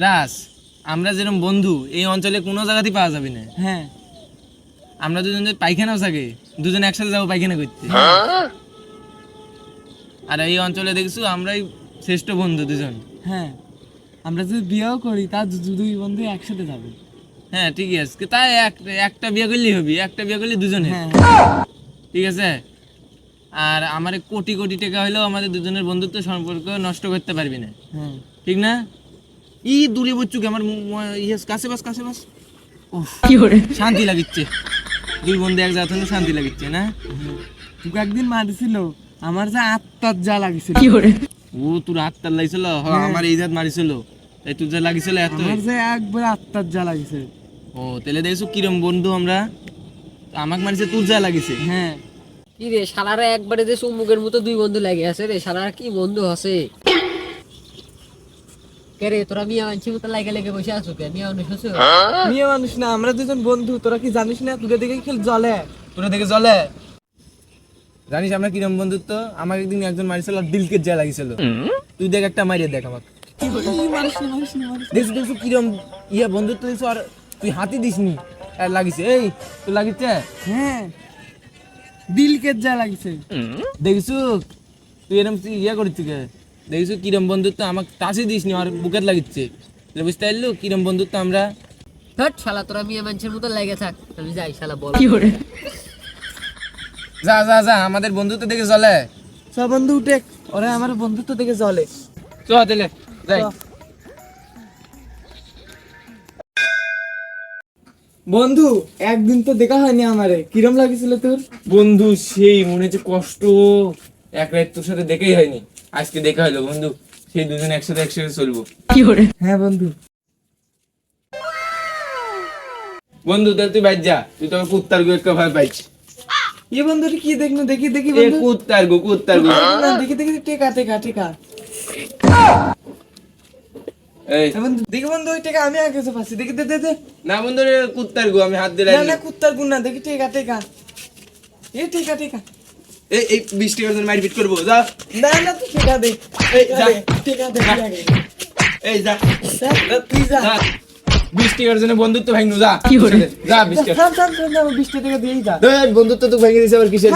রাস আমরা যেরকম বন্ধু এই অঞ্চলে কোনো জায়গাতেই পাওয়া যাবে না। হ্যাঁ। আমরা দুজন যদি পায়খানাও থাকে দুজন একসাথে যাব পায়খানা করতে। আর এই অঞ্চলে দেখছ আমরাই শ্রেষ্ঠ বন্ধু দুজন। হ্যাঁ। আমরা যদি বিয়েও করি তা দুই বন্ধু একসাথে যাবে। হ্যাঁ ঠিকই আছে। তাই এক- একটা বিয়ে করলেই হবি একটা বিয়ে করলে দুজনে হ্যাঁ। ঠিক আছে? আর আমার কোটি কোটি টাকা হলেও আমাদের দুজনের বন্ধুত্ব সম্পর্ক নষ্ট করতে পারবি না। হ্যাঁ। ঠিক না? ই দূরে বচ্চুকে আমার ইয়ে কাছে বাস কাছে বাস। উফ, শান্তি লাগিচ্ছে। দুই বন্ধু এক জায়গা শান্তি লাগিচ্ছে না? তোকে একদিন মারিছিল আমার যে আত্মার যা লাগিছিল। ও তোর আত্মার লাগিছিল? আমার এই জাত মারিছিল। তাই তোর যা লাগিছিল এত। আমার যে একবার আত্মার যা লাগিছে। ও তাহলে দেখছ কিরম বন্ধু আমরা? আমাকে মারিছে তোর যা লাগিছে। হ্যাঁ। কি রে শালারা একবারে যে চুমুকের মতো দুই বন্ধু লাগে আছে রে শালারা কি বন্ধু আছে কে রে তোরা মিয়া মানছি লাগে লেগে বসে আছো কে? মিয়া মানুষ আছো? মেয়ে মানুষ না আমরা দুজন বন্ধু তোরা কি জানিস না? তোকে দেখে খেল তোরা দেখে জানিস আমরা কিরম বন্ধুত্ব? আমাকে একদিন একজন মারিছিল আর দিলকে যা লাগিছিল তুই দেখ একটা মারিয়ে দেখ আমাকে। দেখছি দেখছি কিরম ইয়া বন্ধুত্ব দেখছ আর তুই হাতি দিসনি। আর লাগিছে এই তুই লাগিছে হ্যাঁ। দিলকে যা লাগিছে দেখিছু? তুই এরম ইয়া করছিস কে? দেখিছু কিরম বন্ধুত্ব আমাকে টাচি দিসনি আর বুকের লাগিচ্ছে। বুঝতে পারলু? কিরম বন্ধুত্ব আমরা? হট শালা তোরা মিয়া মানুষের মতো লাগে থাক। আমি যাই শালা বল। যা যা যা আমাদের বন্ধুত্ব দেখে চলে। সব বন্ধু উঠে। ওরা আমার বন্ধুত্ব দেখে জলে চ তাহলে যাই। বন্ধু একদিন তো দেখা হয়নি আমারে। কিরম লাগিছিল তোর? বন্ধু সেই মনে হচ্ছে কষ্ট। এক রাত তোর সাথে দেখেই হয়নি। আজকে দেখা হলো বন্ধু। সেই দুজন একসাথে একসাথে চলবো। হ্যাঁ বন্ধু। বন্ধু তাহলে তুই বাইর যা। তুই তো কুত্তার গো একটা ভয় পাইছি। এ বন্ধু কি দেখনো দেখি দেখি এ বন্ধু। কুত্তার গো কুত্তার গো। না, দেখি দেখি টেকা টেকা টেকা। এই। এ বন্ধু দেখি বন্ধু ওই টেকা আমি আগে কাছে পাচ্ছি। দেখি দে দে দে। না বন্ধু রে কুত্তার গো আমি হাত দিলাম। না না কুত্তার গুণ না দেখি টেকা টেকা। এ টেকা টেকা। এই এই বিশ টাকার জন্য মারপিট করব যা। না না তুই টেকা দে এই যা। দে যা। এই যা। যা, তুই যা। যা। বিশ টাকার জন্য বন্ধুত্ব ভাঙনু যা। যা বিশ টাকা বিশটা টাকা দিয়েই যা। বন্ধুত্ব তো ভেঙে দিছে আবার কিসের